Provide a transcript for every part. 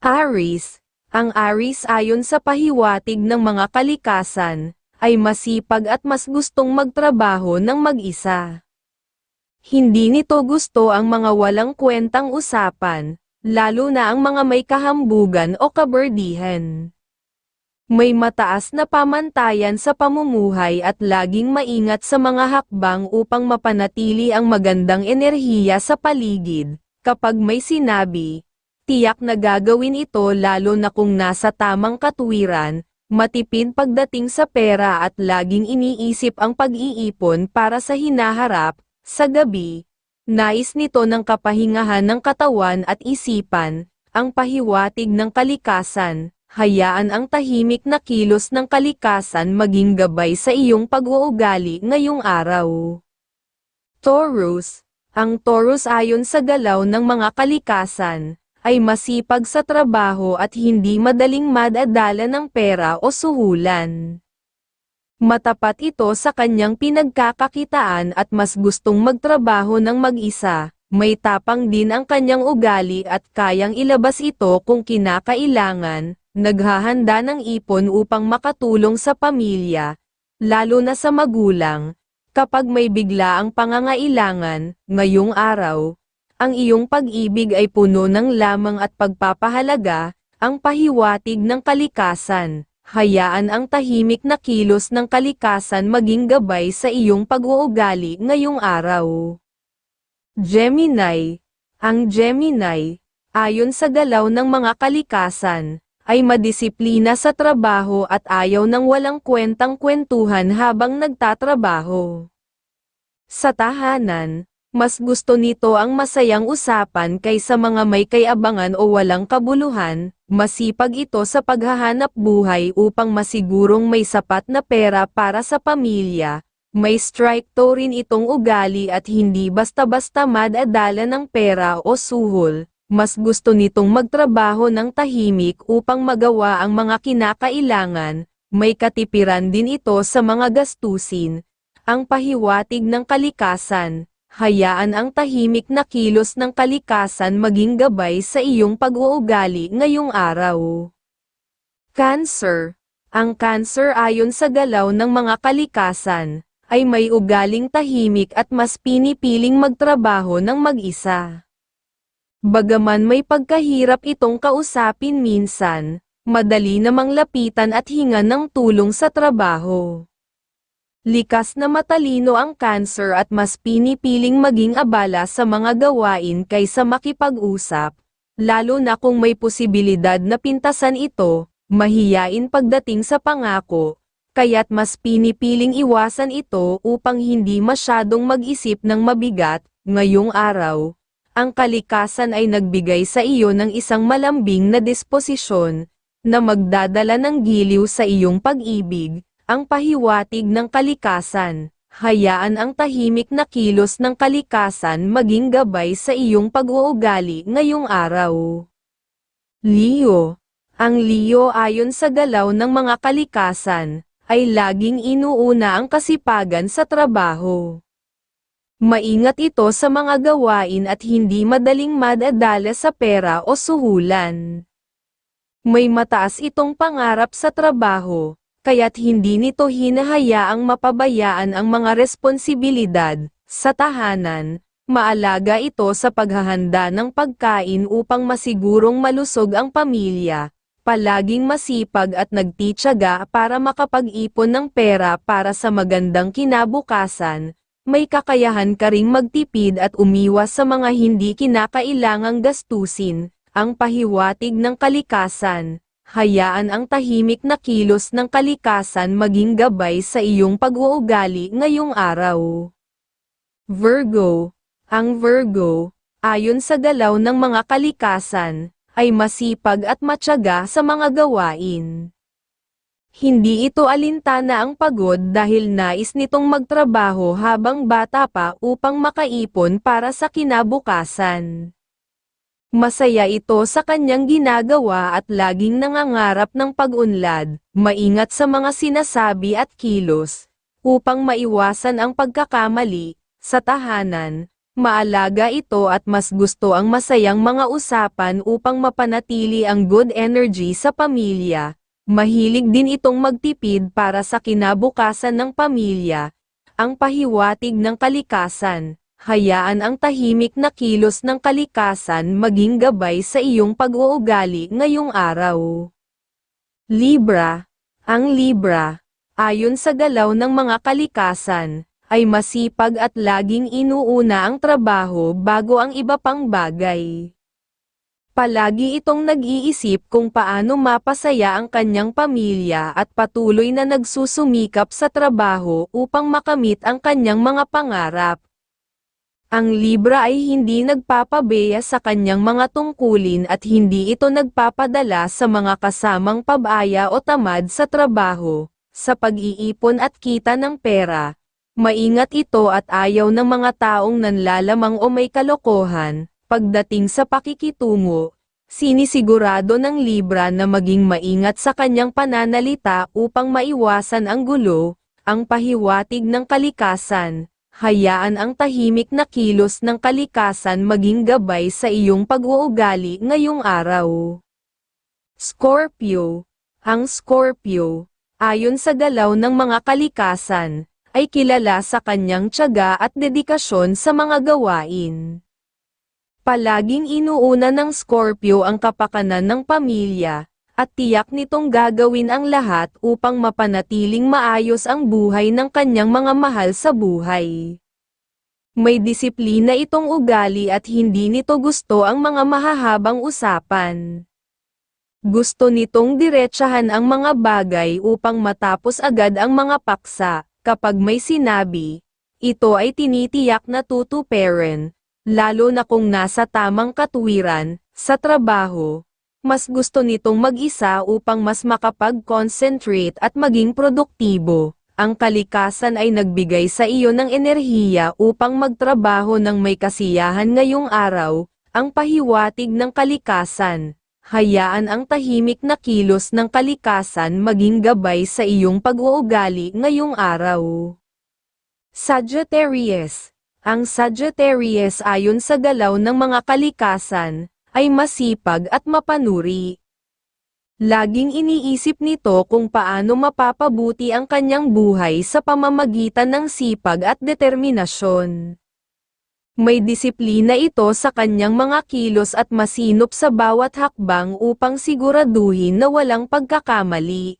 Aris, ang Aris ayon sa pahiwatig ng mga kalikasan, ay masipag at mas gustong magtrabaho ng mag-isa. Hindi nito gusto ang mga walang kwentang usapan, lalo na ang mga may kahambugan o kaberdihan. May mataas na pamantayan sa pamumuhay at laging maingat sa mga hakbang upang mapanatili ang magandang enerhiya sa paligid. Kapag may sinabi, tiyak na gagawin ito lalo na kung nasa tamang katuwiran, matipid pagdating sa pera at laging iniisip ang pag-iipon para sa hinaharap, sa gabi. Nais nito ng kapahingahan ng katawan at isipan, ang pahiwatig ng kalikasan, hayaan ang tahimik na kilos ng kalikasan maging gabay sa iyong pag-uugali ngayong araw. Taurus, ang Taurus ayon sa galaw ng mga kalikasan, ay masipag sa trabaho at hindi madaling madadala ng pera o suhulan. Matapat ito sa kanyang pinagkakakitaan at mas gustong magtrabaho ng mag-isa, may tapang din ang kanyang ugali at kayang ilabas ito kung kinakailangan, naghahanda ng ipon upang makatulong sa pamilya, lalo na sa magulang, kapag may bigla ang pangangailangan, ngayong araw, ang iyong pag-ibig ay puno ng lamang at pagpapahalaga, ang pahiwatig ng kalikasan. Hayaan ang tahimik na kilos ng kalikasan maging gabay sa iyong pag-uugali ngayong araw. Gemini Ang Gemini, ayon sa galaw ng mga kalikasan, ay madisiplina sa trabaho at ayaw ng walang kwentang kwentuhan habang nagtatrabaho. Sa tahanan, mas gusto nito ang masayang usapan kaysa mga may kayabangan o walang kabuluhan, masipag ito sa paghahanap buhay upang masigurong may sapat na pera para sa pamilya, may strike to rin itong ugali at hindi basta-basta madadala ng pera o suhol, mas gusto nitong magtrabaho ng tahimik upang magawa ang mga kinakailangan, may katipiran din ito sa mga gastusin, ang pahiwatig ng kalikasan, hayaan ang tahimik na kilos ng kalikasan maging gabay sa iyong pag-uugali ngayong araw. Cancer Ang cancer ayon sa galaw ng mga kalikasan, ay may ugaling tahimik at mas pinipiling magtrabaho ng mag-isa. Bagaman may pagkahirap itong kausapin minsan, madali namang lapitan at hinga ng tulong sa trabaho. Likas na matalino ang cancer at mas pinipiling maging abala sa mga gawain kaysa makipag-usap, lalo na kung may posibilidad na pintasan ito, mahiyain pagdating sa pangako, kaya't mas pinipiling iwasan ito upang hindi masyadong mag-isip ng mabigat, ngayong araw. Ang kalikasan ay nagbigay sa iyo ng isang malambing na disposisyon, na magdadala ng giliw sa iyong pag-ibig, ang pahiwatig ng kalikasan. Hayaan ang tahimik na kilos ng kalikasan maging gabay sa iyong pag-uugali ngayong araw. Leo Ang Leo ayon sa galaw ng mga kalikasan, ay laging inuuna ang kasipagan sa trabaho. Maingat ito sa mga gawain at hindi madaling madadala sa pera o suhulan. May mataas itong pangarap sa trabaho, kaya't hindi nito hinahayaang mapabayaan ang mga responsibilidad, sa tahanan, maalaga ito sa paghahanda ng pagkain upang masigurong malusog ang pamilya, palaging masipag at nagtityaga para makapag-ipon ng pera para sa magandang kinabukasan, may kakayahan ka ring magtipid at umiwas sa mga hindi kinakailangang gastusin, ang pahiwatig ng kalikasan hayaan ang tahimik na kilos ng kalikasan maging gabay sa iyong pag-uugali ngayong araw. Virgo Ang Virgo, ayon sa galaw ng mga kalikasan, ay masipag at matyaga sa mga gawain. Hindi ito alintana ang pagod dahil nais nitong magtrabaho habang bata pa upang makaipon para sa kinabukasan. Masaya ito sa kanyang ginagawa at laging nangangarap ng pag-unlad, maingat sa mga sinasabi at kilos, upang maiwasan ang pagkakamali, sa tahanan, Maalaga ito at mas gusto ang masayang mga usapan upang mapanatili ang good energy sa pamilya. Mahilig din itong magtipid para sa kinabukasan ng pamilya. Ang pahiwatig ng kalikasan. Hayaan ang tahimik na kilos ng kalikasan maging gabay sa iyong pag-uugali ngayong araw. Libra. Ang Libra, ayon sa galaw ng mga kalikasan, ay masipag at laging inuuna ang trabaho bago ang iba pang bagay. Palagi itong nag-iisip kung paano mapasaya ang kanyang pamilya at patuloy na nagsusumikap sa trabaho upang makamit ang kanyang mga pangarap. Ang Libra ay hindi nagpapabeya sa kanyang mga tungkulin at hindi ito nagpapadala sa mga kasamang pabaya o tamad sa trabaho, sa pag-iipon at kita ng pera. Maingat ito at ayaw ng mga taong nanlalamang o may kalokohan, pagdating sa pakikitungo. Sinisigurado ng Libra na maging maingat sa kanyang pananalita upang maiwasan ang gulo, ang pahiwatig ng kalikasan, hayaan ang tahimik na kilos ng kalikasan maging gabay sa iyong pag-uugali ngayong araw. Scorpio Ang Scorpio, ayon sa galaw ng mga kalikasan, ay kilala sa kanyang tiyaga at dedikasyon sa mga gawain. Palaging inuuna ng Scorpio ang kapakanan ng pamilya, at tiyak nitong gagawin ang lahat upang mapanatiling maayos ang buhay ng kanyang mga mahal sa buhay. May disiplina itong ugali at hindi nito gusto ang mga mahahabang usapan. Gusto nitong diretsahan ang mga bagay upang matapos agad ang mga paksa, kapag may sinabi, ito ay tinitiyak na tutuperan, lalo na kung nasa tamang katuwiran, sa trabaho, mas gusto nitong mag-isa upang mas makapag-concentrate at maging produktibo. Ang kalikasan ay nagbigay sa iyo ng enerhiya upang magtrabaho ng may kasiyahan ngayong araw, ang pahiwatig ng kalikasan. Hayaan ang tahimik na kilos ng kalikasan maging gabay sa iyong pag-uugali ngayong araw. Sagittarius Ang Sagittarius ayon sa galaw ng mga kalikasan, ay masipag at mapanuri. Laging iniisip nito kung paano mapapabuti ang kanyang buhay sa pamamagitan ng sipag at determinasyon. May disiplina ito sa kanyang mga kilos at masinop sa bawat hakbang upang siguraduhin na walang pagkakamali.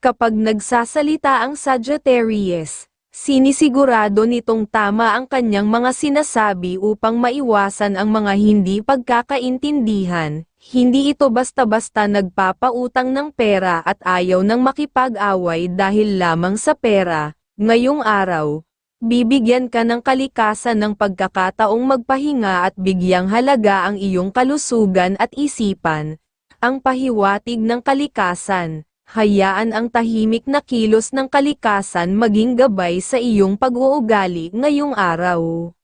Kapag nagsasalita ang Sagittarius, Sinisigurado nitong tama ang kanyang mga sinasabi upang maiwasan ang mga hindi pagkakaintindihan, hindi ito basta-basta nagpapautang ng pera at ayaw ng makipag-away dahil lamang sa pera. Ngayong araw, bibigyan ka ng kalikasan ng pagkakataong magpahinga at bigyang halaga ang iyong kalusugan at isipan. Ang pahiwatig ng kalikasan hayaan ang tahimik na kilos ng kalikasan maging gabay sa iyong pag-uugali ngayong araw.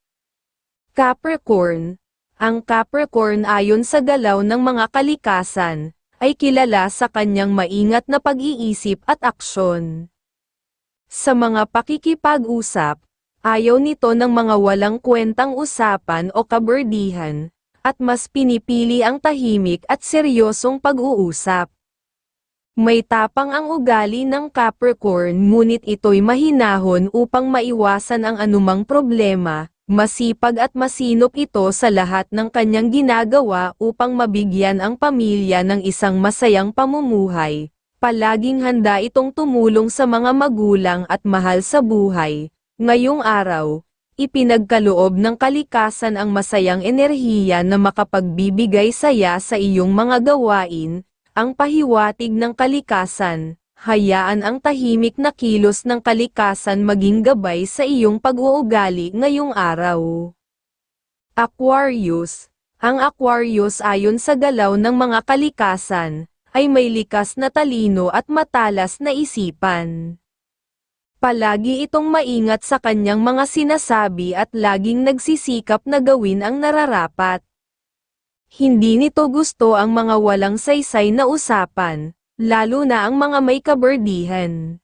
Capricorn Ang Capricorn ayon sa galaw ng mga kalikasan, ay kilala sa kanyang maingat na pag-iisip at aksyon. Sa mga pakikipag-usap, ayaw nito ng mga walang kwentang usapan o kaberdihan, at mas pinipili ang tahimik at seryosong pag-uusap. May tapang ang ugali ng Capricorn ngunit ito'y mahinahon upang maiwasan ang anumang problema, masipag at masinop ito sa lahat ng kanyang ginagawa upang mabigyan ang pamilya ng isang masayang pamumuhay. Palaging handa itong tumulong sa mga magulang at mahal sa buhay. Ngayong araw, ipinagkaloob ng kalikasan ang masayang enerhiya na makapagbibigay saya sa iyong mga gawain, ang pahiwatig ng kalikasan, hayaan ang tahimik na kilos ng kalikasan maging gabay sa iyong pag-uugali ngayong araw. Aquarius Ang Aquarius ayon sa galaw ng mga kalikasan, ay may likas na talino at matalas na isipan. Palagi itong maingat sa kanyang mga sinasabi at laging nagsisikap na gawin ang nararapat. Hindi nito gusto ang mga walang saysay na usapan, lalo na ang mga may kaberdihan.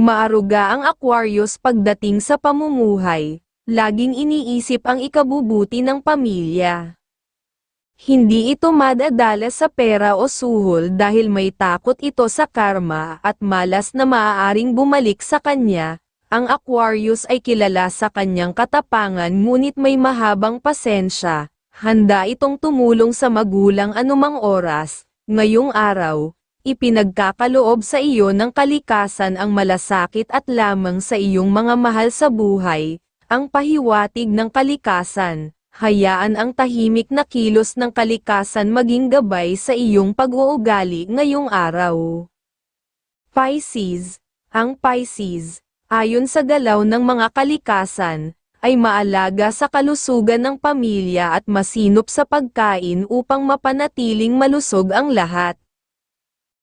Maaruga ang Aquarius pagdating sa pamumuhay, laging iniisip ang ikabubuti ng pamilya. Hindi ito madadala sa pera o suhol dahil may takot ito sa karma at malas na maaaring bumalik sa kanya. Ang Aquarius ay kilala sa kanyang katapangan ngunit may mahabang pasensya. Handa itong tumulong sa magulang anumang oras. Ngayong araw, ipinagkakaloob sa iyo ng kalikasan ang malasakit at lamang sa iyong mga mahal sa buhay. Ang pahiwatig ng kalikasan hayaan ang tahimik na kilos ng kalikasan maging gabay sa iyong pag-uugali ngayong araw. Pisces, ang Pisces, ayon sa galaw ng mga kalikasan, ay maalaga sa kalusugan ng pamilya at masinop sa pagkain upang mapanatiling malusog ang lahat.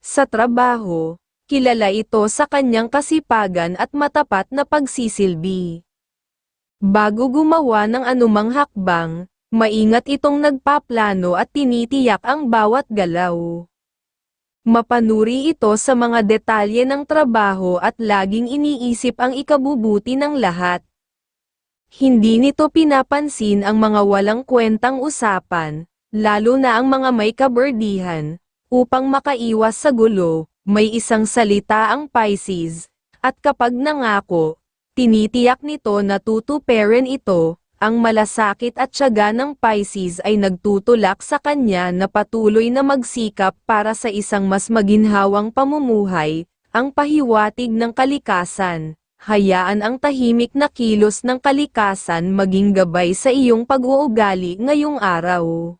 Sa trabaho, kilala ito sa kanyang kasipagan at matapat na pagsisilbi. Bago gumawa ng anumang hakbang, maingat itong nagpaplano at tinitiyak ang bawat galaw. Mapanuri ito sa mga detalye ng trabaho at laging iniisip ang ikabubuti ng lahat. Hindi nito pinapansin ang mga walang kwentang usapan, lalo na ang mga may kaberdihan, upang makaiwas sa gulo, may isang salita ang Pisces, at kapag nangako, tinitiyak nito na tutuperin ito, ang malasakit at tiyaga ng Pisces ay nagtutulak sa kanya na patuloy na magsikap para sa isang mas maginhawang pamumuhay, ang pahiwatig ng kalikasan. Hayaan ang tahimik na kilos ng kalikasan maging gabay sa iyong pag-uugali ngayong araw.